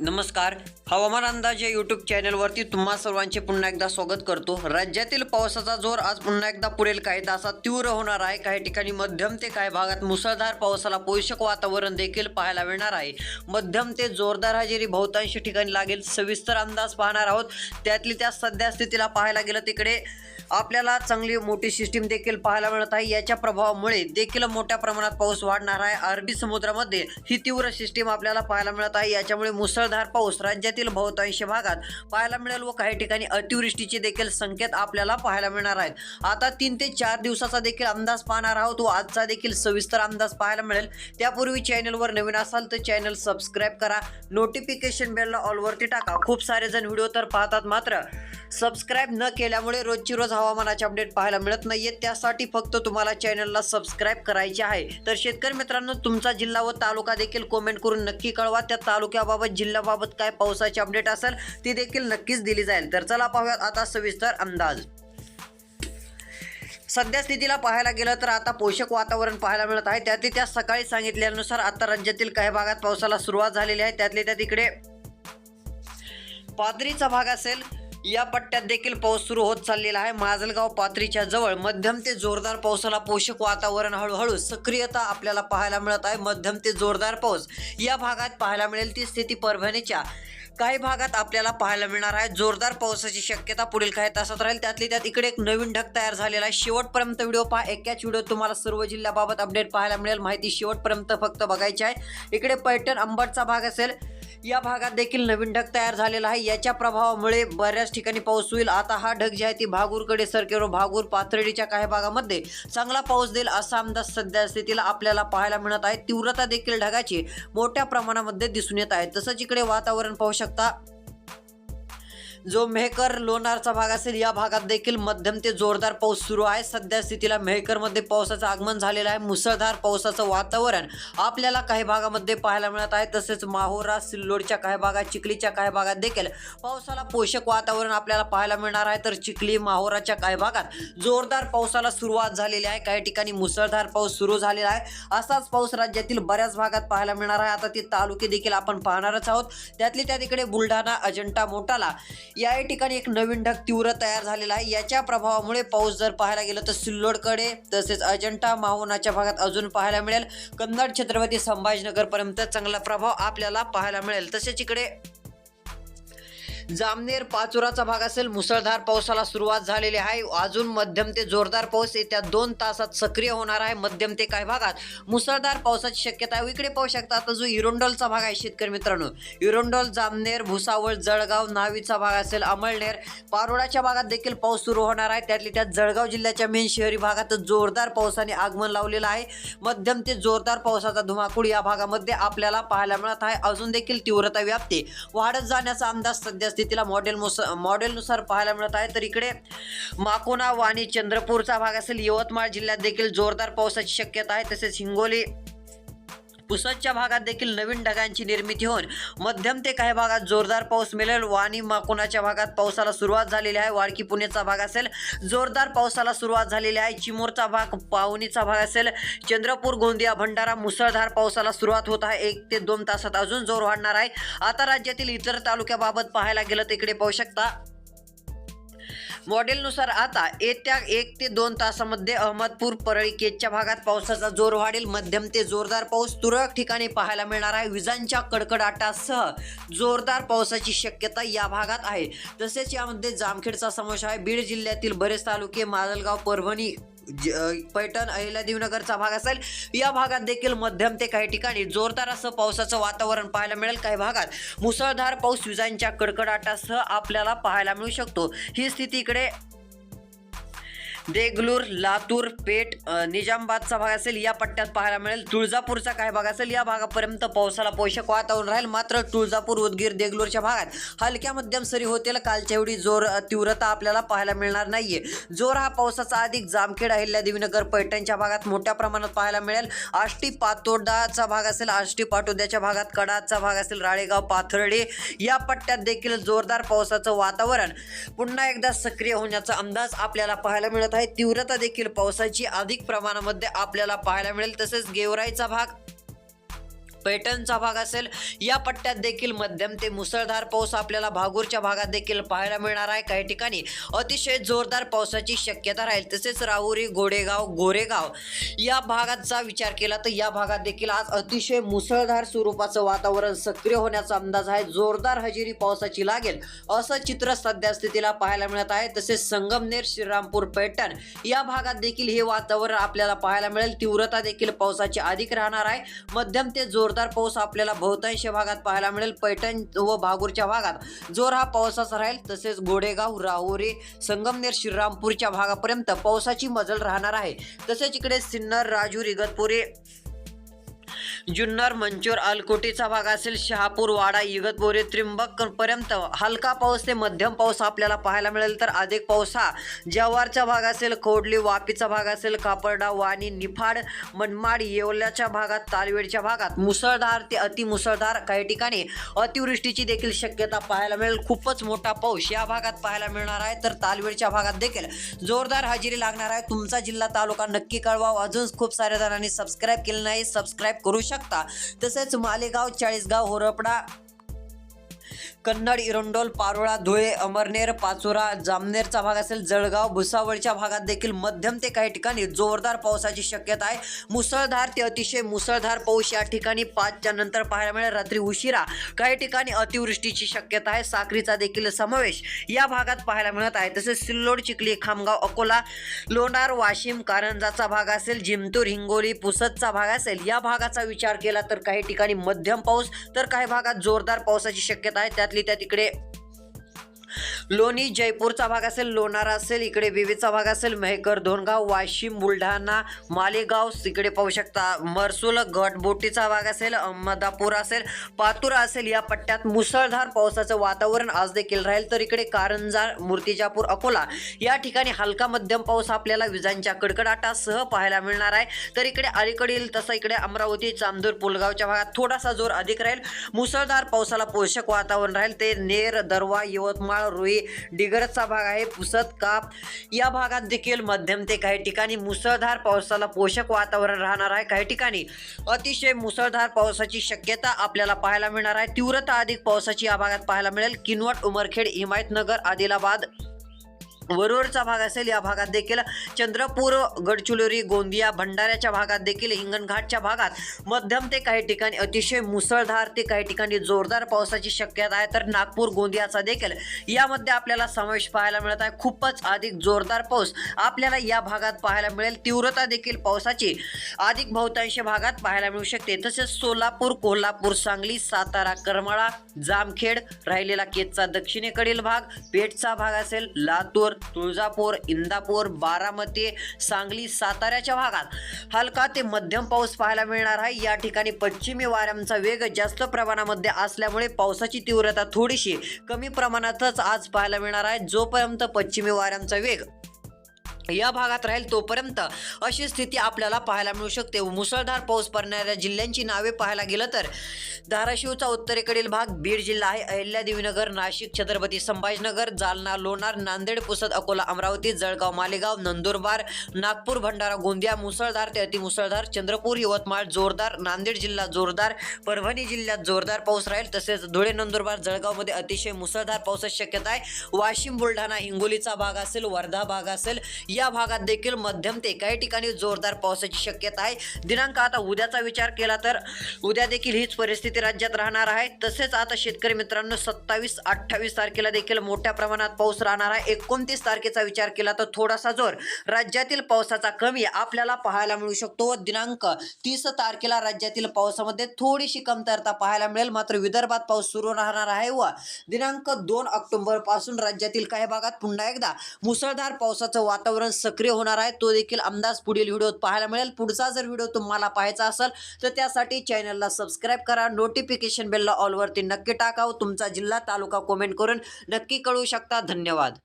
नमस्कार हवामान अंदाज या यूट्यूब चॅनलवरती तुम्हा सर्वांचे पुन्हा एकदा स्वागत करतो. राज्यातील पावसाचा जोर आज पुन्हा एकदा पुढील काही तासात तीव्र होणार आहे. काही ठिकाणी मध्यम ते काही भागात मुसळधार पावसाला पोषक वातावरण देखील पाहायला मिळणार आहे. मध्यम ते जोरदार हजेरी बहुतांश ठिकाणी लागेल. सविस्तर अंदाज पाहणार आहोत. त्यातली त्या सध्या स्थितीला पाहायला गेलं तिकडे आपल्याला चांगली मोठी सिस्टीम देखील पाहायला मिळत आहे. याच्या प्रभावामुळे देखील मोठ्या प्रमाणात पाऊस वाढणार आहे. अरबी समुद्रामध्ये ही तीव्र सिस्टीम आपल्याला पाहायला मिळत आहे. याच्यामुळे मुसळधार पाऊस राज्यात राज्यातील बहुतांश भागात पाहायला मिळेल व काही ठिकाणी अतिवृष्टीचे देखील संकेत आपल्याला पाहायला मिळणार आहेत. आता तीन ते चार दिवसाचा देखील अंदाज पाहणार आहोत व आजचा देखील सविस्तर अंदाज पाहायला मिळेल. त्यापूर्वी चॅनलवर नवीन असाल तर चॅनल सबस्क्राईब करा. नोटिफिकेशन बेलला ऑलवरती टाका. खूप सारे जण व्हिडिओ तर पाहतात मात्र सबस्क्राईब न केल्यामुळे रोजची रोज हवामानाचे अपडेट पाहायला मिळत नाहीये. त्यासाठी फक्त तुम्हाला चॅनलला सबस्क्राईब करायचे आहे. तर शेतकरी मित्रांनो तुमचा जिल्हा व तालुका देखील कमेंट करून नक्की कळवा. त्या तालुक्याबाबत जिल्ह्याबाबत काय पावसाची अपडेट असेल ती देखील नक्कीच दिली जाईल. तर चला पाहूयात आता सविस्तर अंदाज. सध्या स्थितीला पाहायला गेलं तर आता पोषक वातावरण पाहायला मिळत आहे. त्यातली त्या सकाळी सांगितल्यानुसार आता राज्यातील काही भागात पावसाला सुरुवात झालेली आहे. त्यातले त्या तिकडे पाद्रीचा भाग असेल या पट्ट्यात देखील पाऊस सुरू होत चाललेला आहे. माजलगाव पाथरीच्या जवळ मध्यम ते जोरदार पावसाला पोषक वातावरण हळूहळू सक्रियता आपल्याला पाहायला मिळत आहे. मध्यम ते जोरदार पाऊस या भागात पाहायला मिळेल. ती स्थिती परभणीच्या काही भागात आपल्याला पाहायला मिळणार आहे. जोरदार पावसाची शक्यता पुढील काही तासात राहील. त्यातली त्यात इकडे एक नवीन ढग तयार झालेला आहे. शेवटपर्यंत व्हिडिओ पहा. एकाच व्हिडिओ तुम्हाला सर्व जिल्ह्याबाबत अपडेट पाहायला मिळेल. माहिती शेवटपर्यंत फक्त बघायची आहे. इकडे पैठण अंबडचा भाग असेल. या भागात देखील नवीन ढग तयार झालेला आहे. याच्या प्रभावामुळे बऱ्याच ठिकाणी पाऊस होईल. आता हा ढग जे आहे ती भागूरकडे सरकेल भागूर पाथर्डीच्या काही भागामध्ये चांगला पाऊस देईल असा अंदाज सध्या स्थितीला आपल्याला पाहायला मिळत आहे. तीव्रता देखील ढगाची मोठ्या प्रमाणामध्ये दिसून येत आहे. तसंच इकडे वातावरण पाहू शकता जो मेहकर लोणारचा भाग असेल या भागात देखील मध्यम ते जोरदार पाऊस सुरू आहे. सध्या स्थितीला मेहकरमध्ये पावसाचं आगमन झालेलं आहे. मुसळधार पावसाचं वातावरण आपल्याला काही भागामध्ये पाहायला मिळत आहे. तसेच माहोरा सिल्लोडच्या काही भागात चिखलीच्या काही भागात देखील पावसाला पोषक वातावरण आपल्याला पाहायला मिळणार आहे. तर चिखली माहोराच्या काही भागात जोरदार पावसाला सुरुवात झालेली आहे. काही ठिकाणी मुसळधार पाऊस सुरू झालेला आहे. असाच पाऊस राज्यातील बऱ्याच भागात पाहायला मिळणार आहे. आता ते तालुके देखील आपण पाहणारच आहोत. त्यातली त्या तिकडे बुलढाणा अजंठा मोटाला या ठिकाणी एक नवीन ढग तीव्र तयार झालेला आहे. याच्या प्रभावामुळे पाऊस जर पाहायला गेलं तर सिल्लोडकडे तसेच अजंठा माहुनाच्या भागात अजून पाहायला मिळेल. कन्नड छत्रपती संभाजीनगरपर्यंत चांगला प्रभाव आपल्याला पाहायला मिळेल. तसेच इकडे जामनेर पाचोराचा भाग असेल. मुसळधार पावसाला सुरुवात झालेली आहे. अजून मध्यम ते जोरदार पाऊस येत्या दोन तासात सक्रिय होणार आहे. मध्यम ते काही भागात मुसळधार पावसाची शक्यता आहे. इकडे पाहू शकता आता जो इरोंडोलचा भाग आहे शेतकरी मित्रांनो. इरोंडोल जामनेर भुसावळ जळगाव नावीचा भाग असेल. अमळनेर पारोडाच्या भागात देखील पाऊस सुरू होणार आहे. त्यातली त्यात जळगाव जिल्ह्याच्या मेन शहरी भागात जोरदार पावसाने आगमन लावलेलं आहे. मध्यम ते जोरदार पावसाचा धुमाकूळ या भागामध्ये आपल्याला पाहायला मिळत आहे. अजून देखील तीव्रता व्यापते. वाढत जाण्याचा अंदाज सध्या स्थितीला मॉडेल मॉडेलनुसार पाहायला मिळत आहे. तर इकडे माकोना वाणी चंद्रपूरचा भाग असेल. यवतमाळ जिल्ह्यात देखील जोरदार पावसाची शक्यता आहे. तसेच हिंगोली पुसदच्या भागात देखील नवीन ढगांची निर्मिती होऊन मध्यम ते काही भागात जोरदार पाऊस मिळेल वाणी माकोनाच्या भागात पावसाला सुरुवात झालेली आहे? वाडकी पुणेचा भाग असेल जोरदार पावसाला सुरुवात झालेली आहे. चिमूरचा भाग पावनीचा भाग असेल चंद्रपूर गोंदिया भंडारा मुसळधार पावसाला सुरुवात होत आहे. एक ते दोन तासात अजून जोर वाढणार आहे. आता राज्यातील इतर तालुक्याबाबत पाहायला गेलं तर इकडे पाहू शकता. मॉडेलनुसार आता येत्या एक ते दोन तासामध्ये अहमदपूर परळी केजच्या भागात पावसाचा जोर वाढेल. मध्यम ते जोरदार पाऊस तुरळक ठिकाणी पाहायला मिळणार आहे. विजांच्या कडकडाटासह जोरदार पावसाची शक्यता या भागात आहे. तसेच यामध्ये जामखेडचा समावेश आहे. बीड जिल्ह्यातील बरेच तालुके माजलगाव परभणी ज- अ, देवनगरचा भाग असेल. या भागात देखील मध्यम ते काही ठिकाणी जोरदार असं पावसाचं वातावरण पाहायला मिळेल. काही भागात मुसळधार पाऊस विजांच्या कडकडाटासह आपल्याला पाहायला मिळू शकतो. ही स्थिती इकडे देगलूर लातूर पेठ निजामबादचा निजामाबादचा भाग असेल या पट्ट्यात पाहायला मिळेल. तुळजापूरचा काही भाग असेल या भागापर्यंत पावसाला पोषक वातावरण राहील. मात्र तुळजापूर उदगीर देगलूरच्या भागात हलक्या मध्यम सरी होतील. कालच्या एवढी जोर तीव्रता आपल्याला पाहायला मिळणार नाहीये. जोर हा पावसाचा अधिक जामखेड अहिल्यादेवीनगर पैठणच्या भागात मोठ्या प्रमाणात पाहायला मिळेल. आष्टी पातोडाचा भाग असेल आष्टी पाटोद्याच्या भागात कडाचा भाग असेल राळेगाव पाथर्डे. या पट्ट्यात देखील जोरदार पावसाचं वातावरण पुन्हा एकदा सक्रिय होण्याचा अंदाज आपल्याला पाहायला मिळत आहे. तीव्रता देखील पावसाची अधिक प्रमाणामध्ये आपल्याला पाहायला मिळेल. तसेच गेवराईचा भाग पैठणचा भाग असेल या पट्ट्यात देखील मध्यम ते मुसळधार पाऊस आपल्याला भागूरच्या भागात देखील पाहायला मिळणार आहे. काही ठिकाणी अतिशय जोरदार पावसाची शक्यता राहील. तसेच राहुरी गोडेगाव गोरेगाव या भागाचा विचार केला तर या भागात देखील आज अतिशय मुसळधार स्वरूपाचं वातावरण सक्रिय होण्याचा अंदाज आहे. जोरदार हजेरी पावसाची लागेल असं चित्र सध्या स्थितीला पाहायला मिळत आहे. तसेच संगमनेर श्रीरामपूर पैठण या भागात देखील हे वातावरण आपल्याला पाहायला मिळेल. तीव्रता देखील पावसाची अधिक राहणार आहे. मध्यम ते जोरदार पाऊस आपल्याला बहुतांश भागात पाहायला मिळेल. पैठण व भागूरच्या भागात जोर हा पावसाचा राहील. तसेच गोडेगाव राहुरी संगमनेर श्रीरामपूरच्या भागापर्यंत पावसाची मजल राहणार आहे. तसेच इकडे सिन्नर राजूर इगतपुरी जुन्नर मंचूर अलकोटीचा भाग असेल शहापूर वाडा इगतपुरी त्रिंबक पर्यंत हलका पाऊस ते मध्यम पाऊस आपल्याला पाहायला मिळेल तर अधिक पाऊस हा जव्हारचा भाग असेल खोडली वापीचा भाग असेल कापरडा वाणी निफाड मनमाड येवल्याच्या भागात तालवेडच्या भागात. मुसळधार ते अतिमुसळधार काही ठिकाणी अतिवृष्टीची देखील शक्यता पाहायला मिळेल. खूपच मोठा पाऊस या भागात पाहायला मिळणार आहे तर तालवेडच्या भागात देखील जोरदार हजेरी लागणार आहे. तुमचा जिल्हा तालुका नक्की कळवा अजून खूप साऱ्या जणांनी सबस्क्राईब केलं नाही सबस्क्राईब करू शकता तसेच मालेगाव चाळीसगाव होरपडा कन्नड इरोंडोल पारोळा धुळे अमरनेर पाचोरा जामनेरचा भाग असेल जळगाव भुसावळच्या भागात देखील मध्यम ते काही ठिकाणी जोरदार पावसाची शक्यता आहे. मुसळधार ते अतिशय मुसळधार पाऊस या ठिकाणी पाचच्या नंतर पाहायला मिळेल. रात्री उशिरा काही ठिकाणी अतिवृष्टीची शक्यता आहे. साखरीचा देखील समावेश या भागात पाहायला मिळत आहे. तसेच सिल्लोड चिखली खामगाव अकोला लोणार वाशिम कारंजाचा भाग असेल जिंतूर हिंगोली पुसदचा भाग असेल या भागाचा विचार केला तर काही ठिकाणी मध्यम पाऊस तर काही भागात जोरदार पावसाची शक्यता आहे. त्यात त्यातली त्या तिकडे लोणी जयपूरचा भाग असेल लोणारा असेल इकडे विविधचा भाग असेल मेहकर दोनगाव वाशिम बुलढाणा मालेगाव इकडे पाहू शकता. मरसूल गटबोटीचा भाग असेल अहमदापूर असेल पातुरा असेल या पट्ट्यात मुसळधार पावसाचं वातावरण आज देखील राहील. तर इकडे कारंजा मूर्तिजापूर अकोला या ठिकाणी हलका मध्यम पाऊस आपल्याला विजांच्या कडकडाटासह पाहायला मिळणार आहे. तर इकडे अलीकडील तसं इकडे अमरावती चांदूर पुलगावच्या भागात थोडासा जोर अधिक राहील. मुसळधार पावसाला पोषक वातावरण राहील. ते नेर दरवा यवतमाळ रुई डिगरचा भाग आहे पुसद काप. या भागात देखील मध्यम ते काही ठिकाणी मुसळधार पावसाला पोषक वातावरण राहणार आहे. काही ठिकाणी अतिशय मुसळधार पावसाची शक्यता आपल्याला पाहायला मिळणार आहे. तीव्रता अधिक पावसाची या भागात पाहायला मिळेल. किनवट उमरखेड हिमायतनगर आदिलाबाद वरुडचा भाग असेल या भागात देखील चंद्रपूर गडचिरोली गोंदिया भंडाऱ्याच्या भागात देखील हिंगणघाटच्या भागात मध्यम ते काही ठिकाणी अतिशय मुसळधार ते काही ठिकाणी जोरदार पावसाची शक्यता आहे. तर नागपूर गोंदियाचा देखील यामध्ये आपल्याला समावेश पाहायला मिळत आहे. खूपच अधिक जोरदार पाऊस आपल्याला या भागात पाहायला मिळेल. तीव्रता देखील पावसाची अधिक बहुतांश भागात पाहायला मिळू शकते. तसेच सोलापूर कोल्हापूर सांगली सातारा करमाळा जामखेड राहिलेला केतचा दक्षिणेकडील भाग पेठचा भाग असेल लातूर तुळजापूर इंदापूर बारामती सांगली साताऱ्याच्या भागात. हलका ते मध्यम पाऊस पाहायला मिळणार आहे. या ठिकाणी पश्चिमी वाऱ्यांचा वेग जास्त प्रमाणामध्ये असल्यामुळे पावसाची तीव्रता थोडीशी कमी प्रमाणातच आज पाहायला मिळणार आहे. जोपर्यंत पश्चिमी वाऱ्यांचा वेग या भागात राहील तोपर्यंत अशी स्थिती आपल्याला पाहायला मिळू शकते. मुसळधार पाऊस पडणाऱ्या जिल्ह्यांची नावे पाहायला गेलं तर धाराशिवचा उत्तरेकडील भाग बीड जिल्हा आहे. अहिल्यादेवीनगर नाशिक छत्रपती संभाजीनगर जालना लोणार नांदेड पुसद अकोला अमरावती जळगाव मालेगाव नंदुरबार नागपूर भंडारा गोंदिया मुसळधार ते अतिमुसळधार चंद्रपूर यवतमाळ जोरदार नांदेड जिल्हा जोरदार परभणी जिल्ह्यात जोरदार पाऊस राहील. तसेच धुळे नंदुरबार जळगावमध्ये अतिशय मुसळधार पावसाची शक्यता आहे. वाशिम बुलढाणा हिंगोलीचा भाग असेल वर्धा भाग असेल या भागात देखील मध्यम ते काही ठिकाणी जोरदार पावसाची शक्यता आहे. दिनांक आता उद्याचा विचार केला तर उद्या देखील हीच परिस्थिती राज्यात राहणार आहे. तसेच आता शेतकरी मित्रांनो सत्तावीस अठ्ठावीस तारखेला देखील मोठ्या प्रमाणात पाऊस राहणार आहे. एकोणतीस तारखेचा विचार केला तर थोडासा जोर राज्यातील पावसाचा कमी आपल्याला पाहायला मिळू शकतो. व दिनांक तीस तारखेला राज्यातील पावसामध्ये थोडीशी कमतरता पाहायला मिळेल. मात्र विदर्भात पाऊस सुरू राहणार आहे व दिनांक दोन ऑक्टोबरपासून राज्यातील काही भागात पुन्हा एकदा मुसळधार पावसाचं वातावरण सक्रिय होणार आहे. तो देखील अंदाज पुढील व्हिडिओत पाहायला मिळेल. पुढचा जर व्हिडिओ तुम्हाला पाहायचा असेल तर त्यासाठी चॅनलला सबस्क्राईब करा. नोटिफिकेशन बेलला ऑलवरती नक्की टाकावं. तुमचा जिल्हा तालुका कॉमेंट करून नक्की कळू शकता. धन्यवाद.